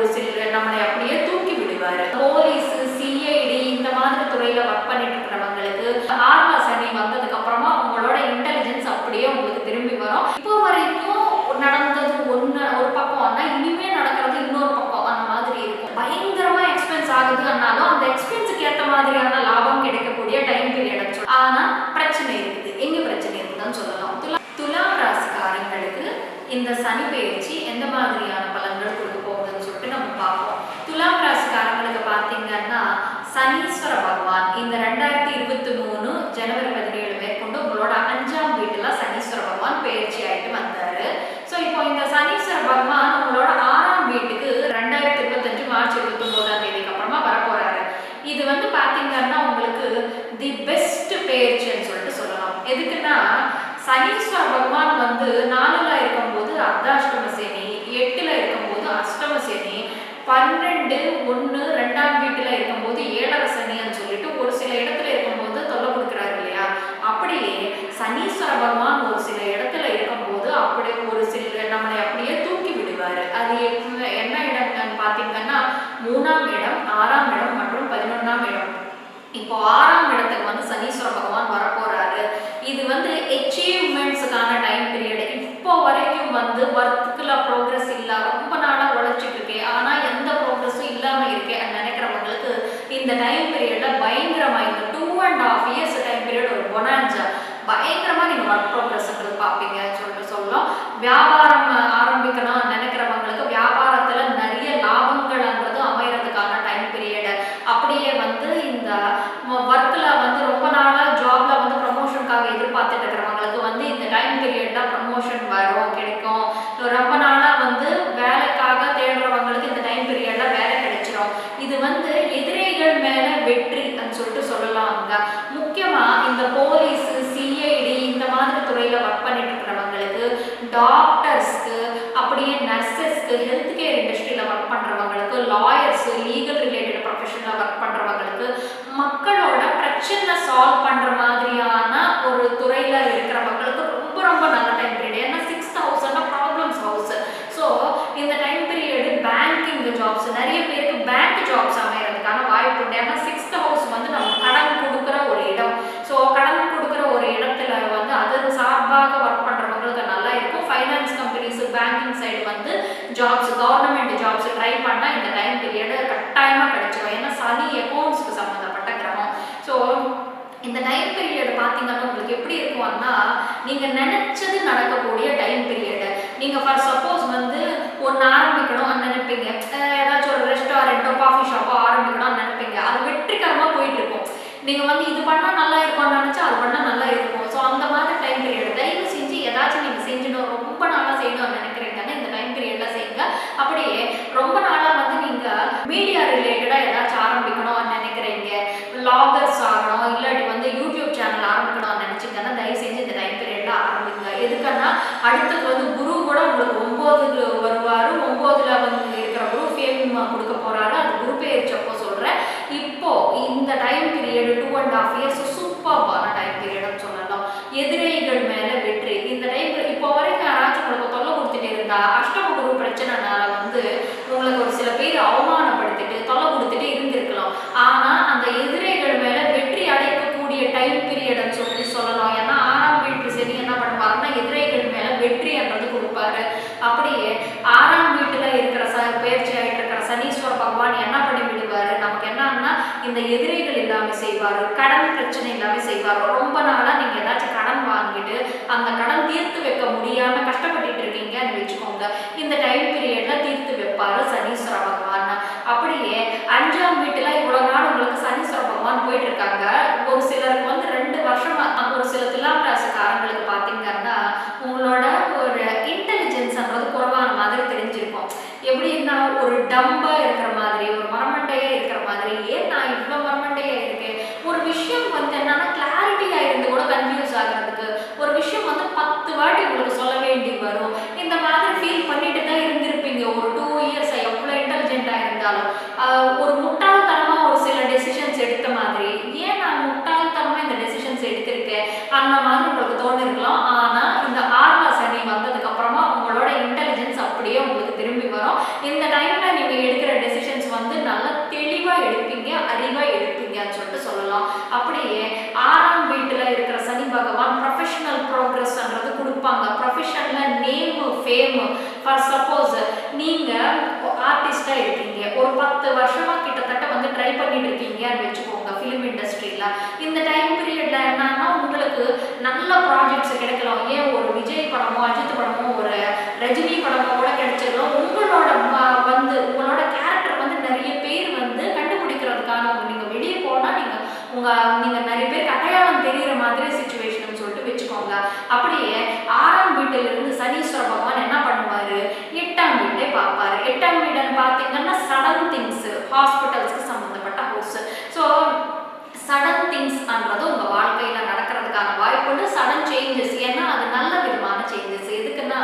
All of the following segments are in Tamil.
ஒரு சிலர் நம்மளை அப்படியே தூக்கி விடுவாரு. போலீஸ் சிஐடி இந்த மாதிரி துறையில ஒர்க் பண்ணிட்டு இருக்கிறவங்களுக்கு ஆர்வ சனி வந்ததுக்கு அப்புறமா உங்களோட இன்டெலிஜென்ஸ் அப்படியே உங்களுக்கு திரும்பி வரும். இப்போ வரைக்கும் நடந்தது ஒண்ணு ஒரு பக்கம் ஆனா இனிமே நடக்கிறது இன்னொரு பக்கம் அந்த மாதிரி இருக்கும். பயங்கரமா எக்ஸ்பென்ஸ் ஆகுதுன்னாலும் அந்த எக்ஸ்பென்ஸுக்கு ஏத்த மாதிரியான லாபம் கிடைக்கக்கூடிய டைம் பீரியட் ஆனா பிரச்சனை இருக்குது. எங்க பிரச்சனை இருக்குதுன்னு சொல்லலாம். துலா துலாம் ராசிக்காரங்களுக்கு இந்த சனி பயிற்சி எந்த மாதிரியான பலன்கள் கொடுக்க போகுதுன்னு சொல்லிட்டு நம்ம பார்ப்போம் துலாம் ராசிக்காரங்களுக்கு பார்த்தீங்கன்னா சனீஸ்வர பகவான் இந்த ரெண்டாயிரத்தி இருபத்தி மூணு ஜனவரி பதினேழு மேற்கொண்டு உங்களோட அஞ்சாம் வீட்டுல சனீஸ்வர பகவான் பயிற்சி ஆயிட்டு வந்தாரு ஸோ இப்போ இந்த சனீஸ்வர பகவான் உங்களோட ஆறாம் வீட்டுக்கு ரெண்டாயிரத்தி இருபத்தஞ்சு மார்ச் இருபத்தி ஒன்பதாம் தேதிக்கு அப்புறமா வரப்போறாரு இது வந்து பாத்தீங்கன்னா உங்களுக்கு தி பெஸ்ட் பயிற்சின்னு சொல்லிட்டு சொல்லலாம் எதுக்குன்னா சனீஸ்வர பகவான் வந்து நாலுல இருக்கும்போது அர்த்தாஷ்டம சேனி எட்டுல இருக்கும்போது அஷ்டம சேனி பன்னெண்டு ஒன்று ரெண்டாம் வீட்டில் இருக்கும்போது ஏழரை சனின்னு சொல்லிட்டு ஒரு சில இடத்துல இருக்கும்போது தொல்லை கொடுக்குறாரு இல்லையா அப்படியே சனீஸ்வர பகவான் ஒரு சில இடத்துல இருக்கும்போது அப்படி ஒரு சில நம்மளை அப்படியே தூக்கி விடுவார் அது எப்ப- என்ன இடம்னு பார்த்தீங்கன்னா மூணாம் இடம் ஆறாம் இடம் மற்றும் பதினொன்றாம் இடம் இப்போ ஆறாம் இடத்துக்கு வந்து சனீஸ்வர பகவான் வரப்போறாரு இது வந்து அச்சீவ்மெண்ட்ஸுக்கான டைம் பீரியட் இப்போ வரைக்கும் வந்து ஒர்க்கில் ப்ரோக்ரஸ் இல்ல ரொம்ப நாளாக உழைச்சிட்டு இருக்கேன் ஆனால் எந்த ப்ரோக்ரஸும் இல்லாமல் இருக்கேன் நினைக்கிறவங்களுக்கு இந்த டைம் பீரியட்ல பயங்கரமா இந்த two and half years time period ஒரு பொனாஞ்சா பயங்கரமா நீங்க ஒர்க் ப்ரோக்ரஸ்ன்றது பார்ப்பீங்கன்னு சொல்லிட்டு சொல்லலாம் வியாபாரம் ஆரம்பிக்கணும் நினைக்கிறவங்களுக்கு வியாபாரத்துல நிறைய லாபங்கள்ன்றது அமையறதுக்கான டைம் பீரியட் அப்படியே வந்து இந்த ஒர்க்ல வந்து ரொம்ப நாளா ஜாப்ல வந்து ப்ரமோஷனுக்காக எதிர்பார்த்துட்டு இருக்கிறவங்களுக்கு வந்து இந்த டைம் பீரியட்ல ப்ரமோஷன் வரும் கிடைக்கும் ரொம்ப நாளா வந்து வேலைக்காக தேடுறவங்களுக்கு இந்த டைம் பீரியட்ல வேலை கிடைச்சிரும் இது வந்து எதிரிகள் மேல வெற்றின்னு சொல்லிட்டு சொல்லலாம்ங்க முக்கியமா இந்த போலீஸ் சிஐடி இந்த மாதிரி துறையில ஒர்க் பண்ணிட்டு இருக்கிறவங்களுக்கு டாக்டர்ஸ்க்கு அப்படியே நர்சஸ்க்கு ஹெல்த் கேர் இண்டஸ்ட்ரியில ஒர்க் பண்றவங்களுக்கு லாயர்ஸ் லீகல் ரிலேட்டட் ப்ரொஃபஷனில் ஒர்க் பண்றவங்களுக்கு மக்களோட பிரச்சனை சால்வ் பண்ற மாதிரியான ஒரு துறையில இருக்கிறவங்களுக்கு ரொம்ப ரொம்ப நல்ல டைம் பீரியட் ஏன்னா six thousand problems house so இந்த டைம் பீரியட் பேங்கிங் ஜாப்ஸ் நிறைய பேருக்கு பேங்க் ஜாப்ஸ் அமையறதுக்கான வாய்ப்பு உண்டு ஏன்னா சிக்ஸ்த் ஹவுஸ் வந்து நம்ம கடன் கொடுக்குற ஒரு இடம் ஸோ கடன் கொடுக்குற ஒரு இடத்துல வந்து அது சார்பாக ஒர்க் பண்றவங்களுக்கு நல்லா இருக்கும் ஃபைனான்ஸ் கம்பெனிஸ் பேங்கிங் சைடு வந்து ஜாப்ஸ் கவர்மெண்ட் ஜாப்ஸ் ட்ரை பண்ணா இந்த டைம் பீரியட் கட்டாயமா கிடைச்சிடும் ஏன்னா சனி அக்கௌண்ட்ஸ்க்கு சம்மந்தப்பட்ட கிரகம் ஸோ இந்த டைம் பீரியட் பார்த்தீங்கன்னா உங்களுக்கு எப்படி இருக்கும்னா நீங்க நினைச்சது நடக்கக்கூடிய டைம் பீரியட் நீங்க ஃபார் சப்போஸ் வந்து ஒன்று ஆரம்பிக்கணும்னு நினைப்பீங்க. ஏதாச்சும் ஒரு ரெஸ்டாரண்ட்டோ காஃபி ஷாப்போ ஆரம்பிக்கணும்னு நினைப்பீங்க. அது வெற்றிகரமாக போயிட்டு இருக்கும் நீங்க வந்து இது பண்ணா நல்லா இருக்கும்னு நினைச்சா அது பண்ணா நல்லா இருக்கும். ஸோ அந்த மாதிரி டைம் பீரியட் தயவு செஞ்சு ஏதாச்சும் நீங்க செஞ்சிடணும் ரொம்ப நாளா செய்யணும்னு நினைக்கிறீங்கன்னா இந்த டைம் பீரியட்ல செய்யுங்க அப்படியே ரொம்ப நாளா வந்து நீங்க மீடியா ரிலேட்டடா ஏதாச்சும் ஆரம்பிக்கணும்னு நினைக்கிறீங்க லாகர்ஸ் ஆகணும் இல்லாட்டி வந்து யூடியூப் சேனல் ஆரம்பிக்கணும்னு நினைச்சீங்கன்னா தயவு செஞ்சு இந்த டைம் பீரியட்ல ஆரம்பிங்க எதுக்குன்னா அடுத்தது வந்து குரு கூட உங்களுக்கு ஒன்பதுல வருவாரு. ஒன்பதுல வந்து இருக்கிற குரு ஃபேம் கொடுக்க போறாரு. அது குரு பெயர்ச்சி சொல்கிறேன் சொல்றேன். இப்போ இந்த time period two and half years சூப்பர்பான டைம் பீரியட்னு சொல்லலாம். எதிரிகள் மேல வெற்றி. இந்த டைம் இப்போ வரைக்கும் யாராச்சும் உங்களுக்கு தொல்லை கொடுத்துட்டு இருந்தா அஷ்டம குரு பிரச்சனைனால வந்து உங்களுக்கு ஒரு சில பேர் அவமானப்படுத்திட்டு தொல்லை கொடுத்துட்டு இருந்திருக்கலாம். ஆனா அந்த எதிரிகள் மேல வெற்றி அடைக்கக்கூடிய டைம் பீரியட்னு சொல்லி சொல்லலாம். ஏன்னா ஆறாம் வீட்டு சரி என்ன பண்ணுவாருன்னா எதிரிகள் மேல வெற்றின்றது கொடுப்பாரு அப்படியே ஆறாம் வீட்டுல இருக்கிற ச பயிற்சி ஆயிட்டு இருக்கிற சனீஸ்வர பகவான் என்ன பண்ணி விடுவாரு நமக்கு என்னன்னா இந்த எதிரிகள் எல்லாமே செய்வாரோ கடன் பிரச்சனை எல்லாமே செய்வாரோ. ரொம்ப நாளாக நீங்கள் ஏதாச்சும் கடன் வாங்கிட்டு அந்த கடன் தீர்த்து வைக்க முடியாமல் கஷ்டப்பட்டுட்டு இருக்கீங்கன்னு வச்சுக்கோங்க. இந்த டைம் பீரியட்ல தீர்த்து வைப்பார் சனீஸ்வர பகவான். அப்படியே அஞ்சாம் வீட்டில் இவ்வளோ நாள் உங்களுக்கு சனீஸ்வர பகவான் போயிட்டு இருக்காங்க. ஒரு சிலருக்கு வந்து ரெண்டு வருஷமா ஒரு சில துலாம் ராசிக்காரங்களுக்கு இந்த டைமில் நீங்கள் எடுக்கிற டெசிஷன்ஸ் வந்து நல்லா தெளிவாக எடுப்பீங்க அறிவாக எடுப்பீங்கன்னு சொல்லிட்டு சொல்லலாம். அப்படியே ஆறாம் வீட்டில் இருக்கிற சனி பகவான் ப்ரொஃபஷனல் ப்ரோக்ரஸ்ன்றது கொடுப்பாங்க. ப்ரொஃபஷனில் நேம் ஃபேமு ஃபார் சப்போஸ் நீங்கள் ஆர்டிஸ்டாக இருக்கீங்க ஒரு பத்து வருஷமாக கிட்டத்தட்ட வந்து ட்ரை பண்ணிட்டு இருக்கீங்கன்னு வச்சுக்கோங்க ஃபிலிம் இண்டஸ்ட்ரியில் இந்த டைம் பீரியடில் என்னன்னா உங்களுக்கு நல்ல ப்ராஜெக்ட்ஸ் கிடைக்கலாம். ஏன் ஒரு விஜய் படமோ அஜித் படமோ ஒரு ரஜினி படமோ கூட கிடைச்சிடும் உங்களோட வந்து உங்களோட கேரக்டர் வந்து நிறைய பேர் வந்து கண்டுபிடிக்கிறதுக்கான நீங்கள் நீங்க வெளியே போனா நீங்க உங்க நீங்க நிறைய பேர் அடையாளம் தெரியுற மாதிரி சுச்சுவேஷன் சொல்லிட்டு வச்சுக்கோங்க. அப்படியே ஆறாம் வீட்டுல இருந்து சனீஸ்வர பகவான் என்ன பண்ணுவாரு? எட்டாம் வீட்டை பார்ப்பாரு. எட்டாம் வீடுன்னு பார்த்தீங்கன்னா சடன் திங்ஸ் ஹாஸ்பிட்டல்ஸ்க்கு சம்மந்தப்பட்ட ஹவுஸ் ஸோ சடன் திங்ஸ்ன்றது உங்க வாழ்க்கை. வந்து சடன் சேஞ்சஸ் ஏன்னா அது நல்ல விதமான சேஞ்சஸ் எதுக்குன்னா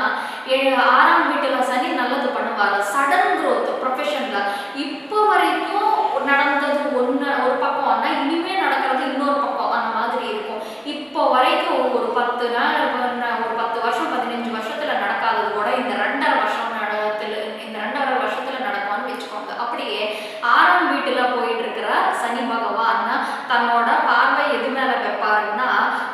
ஆறாம் வீட்டில் சனி நல்லது பண்ணுவாங்க சடன் growth ப்ரொஃபஷனில் இப்போ வரைக்கும் நடந்தது ஒன்று ஒரு பக்கம் ஆனால் இனிமேல் நடக்கிறது இன்னொரு பக்கம். அந்த மாதிரி இருக்கும். இப்போ வரைக்கும் ஒரு பத்து நாள் ஒரு பத்து வருஷம் பதினஞ்சு வருஷத்துல நடக்காதது கூட இந்த ரெண்டரை வருஷம் நடத்துல இந்த ரெண்டரை வருஷத்துல நடக்கும்னு வச்சுக்கோங்க அப்படியே ஆறாம் வீட்டுல போயிட்டு இருக்கிற சனி பகவான் தன்னோட பார்வை எது மேல வைப்பாருன்னா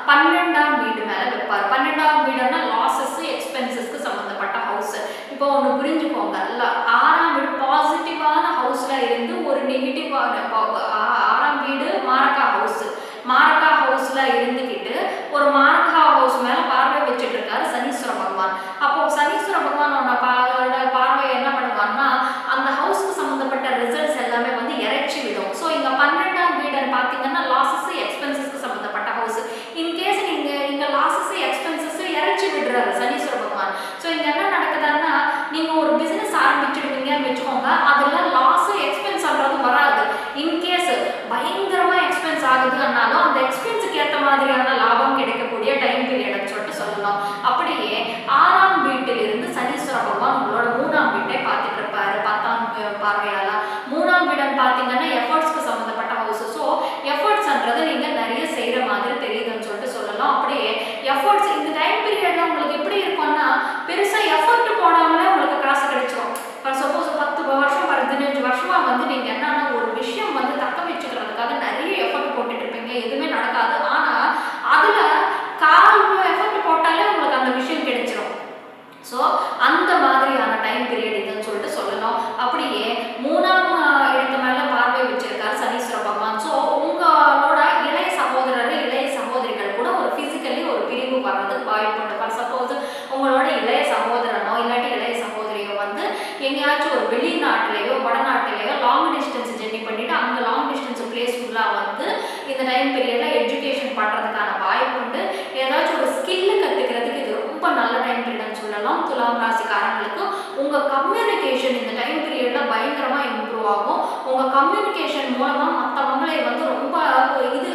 பன்னெண்டாம் வீடு மேல வைப்பார் பன்னெண்டாம் வீடுன்னா லாசஸ் எக்ஸ்பென்சஸ்க்கு சம்மந்தப்பட்ட ஹவுஸ் இப்போ ஒன்று புரிஞ்சுக்கோங்க. இல்ல ஆறாம் வீடு பாசிட்டிவான ஹவுஸில் இருந்து ஒரு நெகட்டிவான ஆறாம் வீடு மாரக்கா ஹவுஸ் மாரக்கா ஹவுஸில் இருந்துக்கிட்டு ஒரு மா ஹவுஸ் மேல பார்வை வச்சுட்டு இருக்காரு சனீஸ்வர பகவான் அப்போ சனீஸ்வர பகவானோட பா- பார்வை என்ன பண்ணுவான்னா அந்த ஹவுஸ்க்கு சம்மந்தப்பட்ட ரிசல்ட்ஸ் எல்லாமே வந்து இறைச்சி விடும் ஸோ இங்க பன்னெண்டாம் வீடுன்னு பார்த்தீங்கன்னா லாசஸ் எக்ஸ்பென்சஸ்க்கு சம்மந்தப்பட்ட ஹவுஸ் இன்கேஸ் நீங்க இங்க லாசஸ் எக்ஸ்பென்சஸ் இறைச்சி விடுறாரு சனீஸ்வர பகவான் ஸோ இங்க என்ன நடக்குதுன்னா நீங்க ஒரு பிசினஸ் ஆரம்பிச்சிடுவீங்கன்னு வச்சுக்கோங்க அதுல லாஸ் எக்ஸ்பென்ஸ் ஆகிறது வராது இன்கேஸ் பயங்கரமா எக்ஸ்பென்ஸ் ஆகுதுன்னாலும் அந்த எக்ஸ்பென்ஸுக்கு ஏற்ற மாதிரியான லாபம் கிடைக்கக்கூடிய டைம் பீரியட்னு சொல்லிட்டு சொல்லலாம் அப்படியே ஆறாம் வீட்டிலிருந்து சனீஸ்வர பகவான் உங்களோட மூணாம் வீட்டை பார்த்துட்டு இருப்பாரு பத்தாம் வீ- பார்வையால மூணாம் வீடுன்னு பார்த்தீங்கன்னா எஃபர்ட்ஸ்க்கு சம்மந்தப்பட்ட ஹவுஸ் ஸோ எஃபர்ட்ஸ்ன்றது நீங்க நிறைய செய்யற மாதிரி தெரியுதுன்னு சொல்லிட்டு சொல்லலாம் அப்படியே எஃபர்ட்ஸ் இந்த டைம் பீரியட்ல உங்களுக்கு எப்படி பெருசாக எஃபர்ட் போடாமலே உங்களுக்கு காசு கிடைச்சிரும். இப்போ சப்போஸ் பத்து வருஷம் பதினஞ்சு வருஷமாக வந்து நீங்கள் என்னன்னா ஒரு விஷயம் வந்து தக்க வச்சுக்கிறதுக்காக நிறைய எஃபர்ட் போட்டுட்டு இருப்பீங்க. எதுவுமே நடக்காது. ஆனால் அதில் கால் எஃபர்ட் போட்டாலே உங்களுக்கு அந்த விஷயம் கிடைச்சிரும். ஸோ அந்த மாதிரியான டைம் பீரியட் இதுன்னு சொல்லிட்டு சொல்லணும். அப்படியே மூணாம் இடத்து மேலே பார்வை வச்சிருக்காரு சனீஸ்வர பகவான். ஸோ உங்களோட இளைய சகோதரர் இளைய சகோதரிகள் கூட ஒரு ஃபிசிக்கலி ஒரு பிரிவு வர்றதுக்கு வாய்ப்பு உண்டு. உங்களோட இளைய சகோதரனோ இல்லாட்டி இளைய சகோதரியோ வந்து எங்கேயாச்சும் ஒரு வெளிநாட்டிலேயோ வடநாட்டிலேயோ லாங் டிஸ்டன்ஸ் ஜெர்னி பண்ணிட்டு அங்க லாங் டிஸ்டன்ஸ் பிளேஸ் ஃபுல்லாக வந்து இந்த டைம் பீரியட்ல எஜுகேஷன் பண்றதுக்கான வாய்ப்பு உண்டு. ஏதாச்சும் ஒரு ஸ்கில் கத்துக்கிறதுக்கு இது ரொம்ப நல்ல டைம் பீரியட்னு சொல்லலாம். துலாம் ராசிக்காரங்களுக்கு உங்க கம்யூனிகேஷன் இந்த டைம் பீரியட்ல பயங்கரமா இம்ப்ரூவ் ஆகும். உங்க கம்யூனிகேஷன் மூலமா மற்றவங்களை வந்து ரொம்ப இது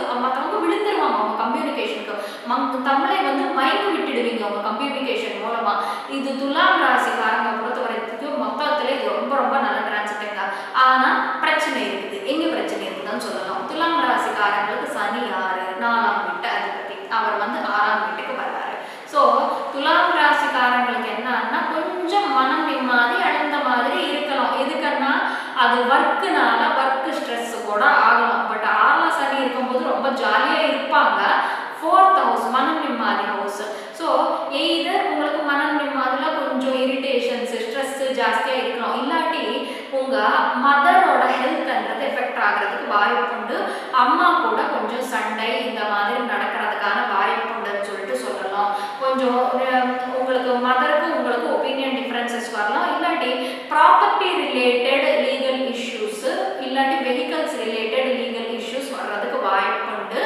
மற்றவங்க அவங்க கம்யூனிகேஷனுக்கு மங் தமிழை வந்து மயங்கி விட்டுடுவீங்க அவங்க கம்யூனிகேஷன் மூலமா. இது துலாம் ராசிக்காரங்க பொறுத்த வரைக்கும் மொத்தத்துல இது ரொம்ப ரொம்ப நல்ல டிரான்ஸ்பெக்ட் ஆனா பிரச்சனை இருக்குது. எங்க பிரச்சனை இருக்குதுன்னு சொல்லலாம். துலாம் ராசிக்காரங்களுக்கு சனி ஆறு நாலாம் வீட்டு அதிபதி. அவர் வந்து ஆறாம் வீட்டுக்கு வர்றாரு. ஸோ துலாம் ராசிக்காரங்களுக்கு என்னன்னா கொஞ்சம் மனம் மாதிரி அடைந்த மாதிரி இருக்கலாம். எதுக்குன்னா அது ஒர்க்குனால ஒர்க் ஸ்ட்ரெஸ் கூட ஆகலாம் பட் ஆறில் சனி இருக்கும்போது ரொம்ப ஜாலியாக இருப்பாங்க. ஃபோர்த் ஹவுஸ் மனம் நிம்மதி ஹவுஸ் ஸோ எய்தர் உங்களுக்கு மனம் நிம்மதியில் கொஞ்சம் இரிட்டேஷன்ஸ் ஸ்ட்ரெஸ்ஸு ஜாஸ்தியாக இருக்கணும் இல்லாட்டி உங்கள் மதரோட ஹெல்த்ன்றது எஃபெக்ட் ஆகிறதுக்கு வாய்ப்புண்டு அம்மா கூட கொஞ்சம் சண்டை இந்த மாதிரி நடக்கிறதுக்கான வாய்ப்புண்டுன்னு சொல்லிட்டு சொல்லலாம். கொஞ்சம் உங்களுக்கு மதருக்கும் உங்களுக்கு ஒப்பீனியன் டிஃப்ரென்சஸ் வரலாம். இல்லாட்டி ப்ராப்பர்ட்டி ரிலேட்டட் லீகல் இஷ்யூஸ் இல்லாட்டி வெஹிக்கல்ஸ் ரிலேட்டட் லீகல் இஷ்யூஸ் வர்றதுக்கு வாய்ப்பு உண்டு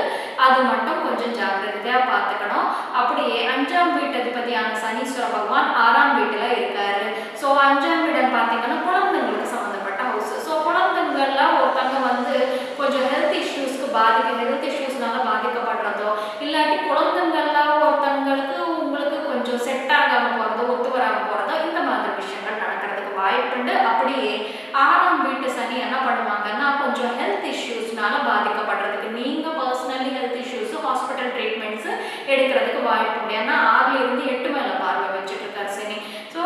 அது மட்டும் கொஞ்சம் ஜாக்கிரதையாக பார்த்துக்கணும். அப்படியே அஞ்சாம் வீட்டு அதிபதியான சனீஸ்வர பகவான் ஆறாம் வீட்டில் இருக்காரு. ஸோ அஞ்சாம் வீடம் பார்த்தீங்கன்னா குழந்தைங்களுக்கு சம்மந்தப்பட்ட ஹவுஸ் ஸோ குழந்தைங்கள்ல ஒருத்தங்க வந்து கொஞ்சம் ஹெல்த் இஷ்யூஸ்க்கு பாதிக்க ஹெல்த் இஷ்யூஸ்னால பாதிக்கப்படுறதோ இல்லாட்டி குழந்தைங்கள்ல ஒருத்தங்களுக்கு உங்களுக்கு கொஞ்சம் செட் ஆகாமல் போகிறதோ ஒத்து வராமல் போகிறதோ இந்த மாதிரி விஷயங்கள் நடக்கிறதுக்கு வாய்ப்புண்டு அப்படியே ஆறாம் வீட்டு சனி என்ன பண்ணுவாங்கன்னா கொஞ்சம் ஹெல்த் இஷ்யூஸ்னால பாதிக்கப்படுறதுக்கு நீங்கள் ஹாஸ்பிட்டல் ட்ரீட்மெண்ட்ஸ் எடுக்கிறதுக்கு வாய்ப்பு உண்டு. ஏன்னா ஆறுல இருந்து எட்டு மேலே பார்வை வச்சுட்டு இருக்காரு சனி. ஸோ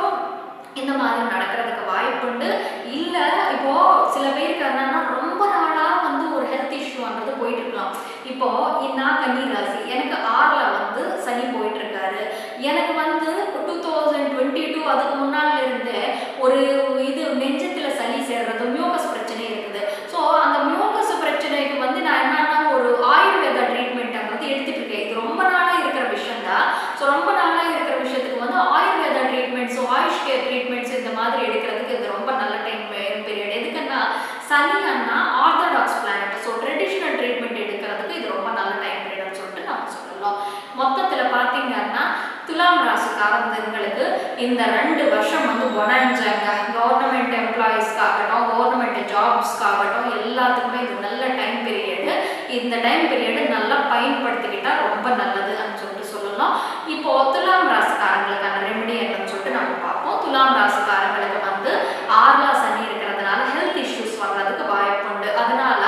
இந்த மாதிரி நடக்கிறதுக்கு வாய்ப்பு உண்டு. இல்லை இப்போ சில பேருக்கு என்னன்னா ரொம்ப நாளா வந்து ஒரு ஹெல்த் இஷ்யூன்றது போயிட்டு இருக்கலாம் இப்போ நான் கன்னி ராசி. எனக்கு ஆறில் வந்து சனி போயிட்டு இருக்காரு எனக்கு வந்து டூ தௌசண்ட் டுவெண்ட்டி டூ அதுக்கு ரொம்ப நாளாக இருக்கிற விஷயத்துக்கு வந்து ஆயுர்வேதா ட்ரீட்மெண்ட்ஸோ ஆயுஷ் கேர் ட்ரீட்மெண்ட்ஸ் இந்த மாதிரி எடுக்கிறதுக்கு இது ரொம்ப நல்ல டைம் பீரியட் எதுக்குன்னா orthodox planet so traditional treatment எடுக்கிறதுக்கு இது ரொம்ப நல்ல டைம் பீரியட்னு சொல்லிட்டு நம்ம சொல்லலாம். மொத்தத்தில் பார்த்தீங்கன்னா துலாம் ராசிக்காரங்களுக்கு இந்த ரெண்டு வருஷம் வந்து ஒனஞ்சாங்க கவர்மெண்ட் எம்ப்ளாயீஸ்க்காகட்டும் கவர்மெண்ட் ஜாப்ஸ்க்காகட்டும் எல்லாத்துக்குமே இது நல்ல டைம் பீரியடு இந்த டைம் பீரியடு நல்லா பயன்படுத்திக்கிட்டால் ரொம்ப நல்லதுன்னு சொல்லிட்டு சொல்லலாம். இப்போ துலாம் ராசிக்காரங்களுக்கான ரெமெடி என்னன்னு சொல்லிட்டு நம்ம பார்ப்போம். துலாம் ராசிக்காரங்களுக்கு வந்து ஆறுலா சனி இருக்கிறதுனால ஹெல்த் இஷ்யூஸ் வர்றதுக்கு வாய்ப்புண்டு அதனால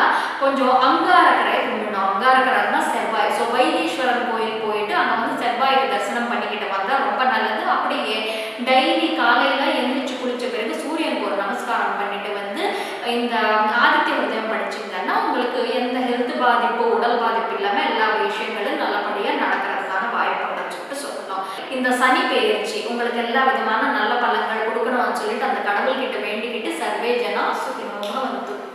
கொஞ்சம் அங்காரக்கரை கும்பிடணும். அங்காரக்கரைன்னா செவ்வாய். ஸோ வைத்தீஸ்வரன் கோயில் போயிட்டு அங்கே வந்து செவ்வாய்க்கு தரிசனம் பண்ணிக்கிட்டு வந்தால் ரொம்ப நல்லது. அப்படியே டெய்லி காலையில் எந்திரிச்சு குளிச்ச பிறகு சூரியனுக்கு ஒரு நமஸ்காரம் பண்ணிட்டு வந்து இந்த ஆதித்ய உதயம் படிச்சிங்கன்னா உங்களுக்கு எந்த ஹெல்த் பாதிப்பு உடல் பாதிப்பு இல்லாமல் எல்லா விஷயங்களும் நல்லபடியாக நடக்கிறதுக்கான வாய்ப்புன்னு சொல்லிட்டு சொல்லணும் இந்த சனி பெயர்ச்சி உங்களுக்கு எல்லா விதமான நல்ல பலன்கள் கொடுக்கணும்னு சொல்லிட்டு அந்த கடவுள்கிட்ட வேண்டிக்கிட்டு சர்வே ஜனா சுகினோக வந்து